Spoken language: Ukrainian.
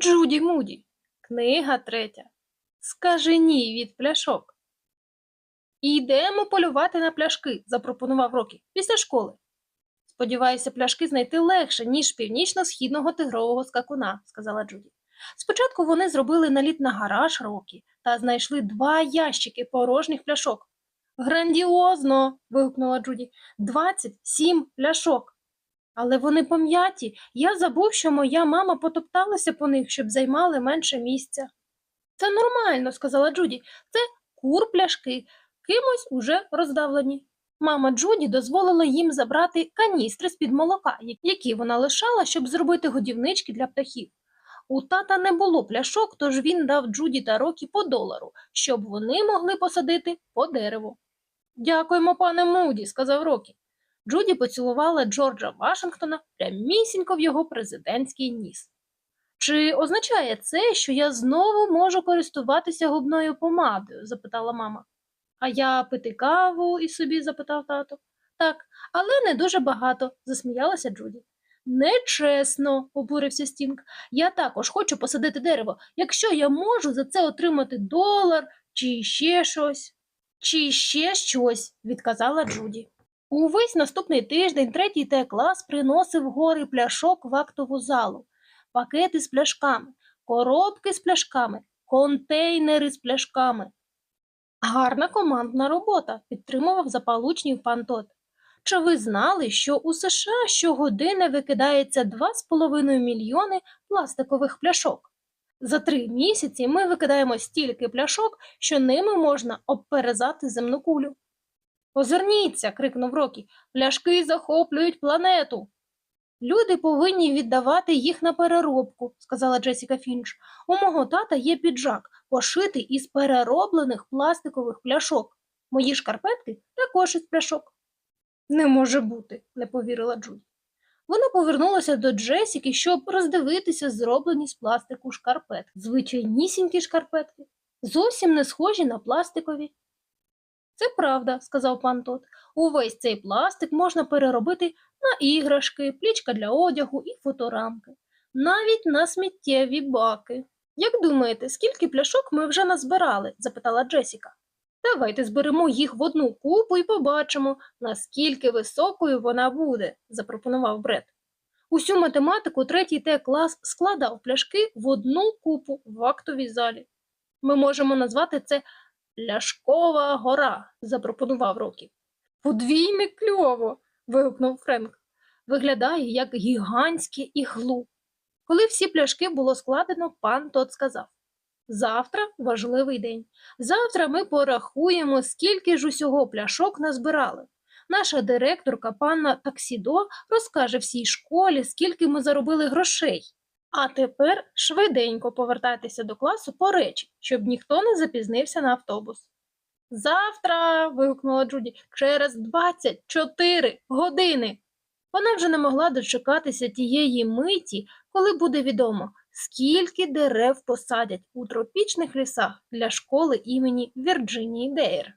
Джуді Муді. Книга третя. Скажи ні від пляшок. Ідемо полювати на пляшки, запропонував Рокі, після школи. Сподіваюся, пляшки знайти легше, ніж північно-східного тигрового скакуна, сказала Джуді. Спочатку вони зробили наліт на гараж Рокі та знайшли два ящики порожніх пляшок. Грандіозно. вигукнула Джуді. Двадцять сім пляшок. Але вони пом'яті. Я забув, що моя мама потопталася по них, щоб займали менше місця. Це нормально, сказала Джуді. Це кур пляшки, кимось уже роздавлені. Мама Джуді дозволила їм забрати каністри з-під молока, які вона лишала, щоб зробити годівнички для птахів. У тата не було пляшок, тож він дав Джуді та Рокі по долару, щоб вони могли посадити по дереву. Дякуємо, пане Муді, сказав Рокі. Джуді поцілувала Джорджа Вашингтона прямісінько в його президентський ніс. Чи означає це, що я знову можу користуватися губною помадою? запитала мама. А я пити каву і собі запитав тато. Так, але не дуже багато, засміялася Джуді. Нечесно, обурився Стінг. Я також хочу посадити дерево, якщо я можу за це отримати долар чи ще щось. Чи ще щось, відказала Джуді. Увесь наступний тиждень третій Т клас приносив гори пляшок в актову залу, пакети з пляшками, коробки з пляшками, контейнери з пляшками. Гарна командна робота, підтримував запалучнів пан Тот. Чи ви знали, що у США щогодини викидається 2,5 мільйони пластикових пляшок? За три місяці ми викидаємо стільки пляшок, що ними можна обперезати земну кулю. Озирніться, крикнув Рокі, пляшки захоплюють планету. Люди повинні віддавати їх на переробку, сказала Джесіка Фінч. У мого тата є піджак, пошитий із перероблених пластикових пляшок. Мої шкарпетки також із пляшок. Не може бути, не повірила Джуді. Вона повернулася до Джесіки, щоб роздивитися зроблені з пластику шкарпетки. Звичайнісінькі шкарпетки, зовсім не схожі на пластикові. Це правда, сказав пан Тот. Увесь цей пластик можна переробити на іграшки, плічка для одягу і фоторамки, навіть на сміттєві баки. Як думаєте, скільки пляшок ми вже назбирали? запитала Джесіка. Давайте зберемо їх в одну купу і побачимо, наскільки високою вона буде, запропонував Бред. Усю математику третій Т клас складав пляшки в одну купу в актовій залі. Ми можемо назвати це Ляшкова гора, запропонував Рокі. Подвійне кльово. вигукнув Френк. Виглядає як гігантське іглу. Коли всі пляшки було складено, пан тот сказав Завтра важливий день. Завтра ми порахуємо, скільки ж усього пляшок назбирали. Наша директорка панна Таксідо розкаже всій школі, скільки ми заробили грошей. А тепер швиденько повертайтеся до класу по речі, щоб ніхто не запізнився на автобус. Завтра. вигукнула Джуді, через 24 години. Вона вже не могла дочекатися тієї миті, коли буде відомо, скільки дерев посадять у тропічних лісах для школи імені Вірджинії Дейр.